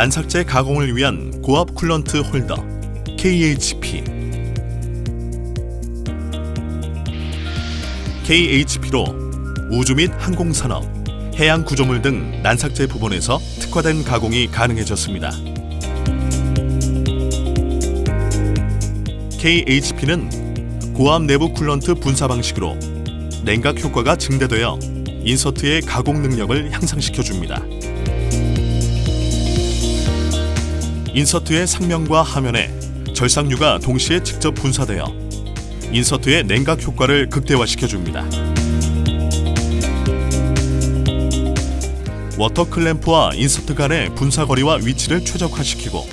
난삭제 가공을 위한 고압 쿨런트 홀더 KHP KHP로 우주 및 항공산업, 해양 구조물 등 난삭제 부분에서 특화된 가공이 가능해졌습니다. KHP는 고압 내부 쿨런트 분사 방식으로 냉각 효과가 증대되어 인서트의 가공 능력을 향상시켜 줍니다. 인서트의 상면과 하면에 절삭류가 동시에 직접 분사되어 인서트의 냉각 효과를 극대화시켜 줍니다. 워터 클램프와 인서트 간의 분사 거리와 위치를 최적화시키고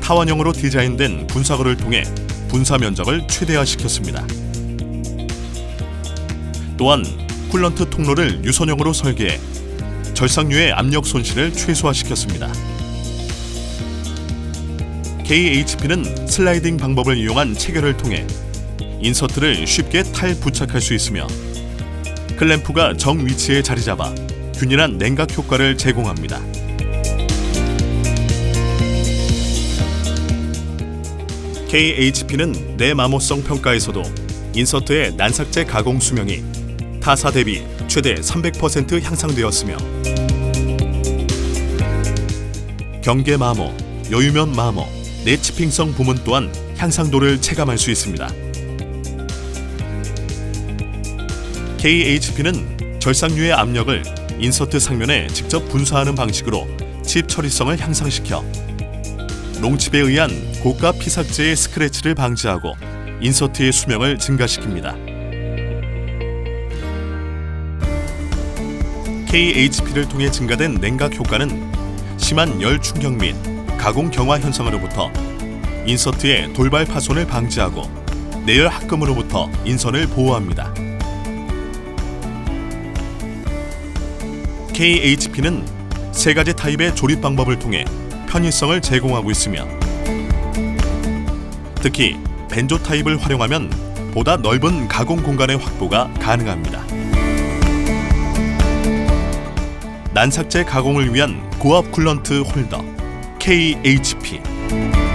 타원형으로 디자인된 분사거를 통해 분사 면적을 최대화시켰습니다. 또한 쿨런트 통로를 유선형으로 설계해 절삭류의 압력 손실을 최소화시켰습니다. KHP는 슬라이딩 방법을 이용한 체결을 통해 인서트를 쉽게 탈 부착할 수 있으며 클램프가 정 위치에 자리 잡아 균일한 냉각 효과를 제공합니다. KHP는 내마모성 평가에서도 인서트의 난삭제 가공 수명이 타사 대비 최대 300% 향상되었으며 경계 마모, 여유면 마모, 내치핑성 부문 또한 향상도를 체감할 수 있습니다. KHP는 절삭류의 압력을 인서트 상면에 직접 분사하는 방식으로 칩 처리성을 향상시켜 롱칩에 의한 고가 피삭제의 스크래치를 방지하고 인서트의 수명을 증가시킵니다. KHP를 통해 증가된 냉각 효과는 심한 열 충격 및 가공 경화 현상으로부터 인서트의 돌발 파손을 방지하고 내열 합금으로부터 인선을 보호합니다. KHP는 세 가지 타입의 조립 방법을 통해 편의성을 제공하고 있으며 특히 벤조 타입을 활용하면 보다 넓은 가공 공간의 확보가 가능합니다. 난삭제 가공을 위한 고압 쿨런트 홀더 KHP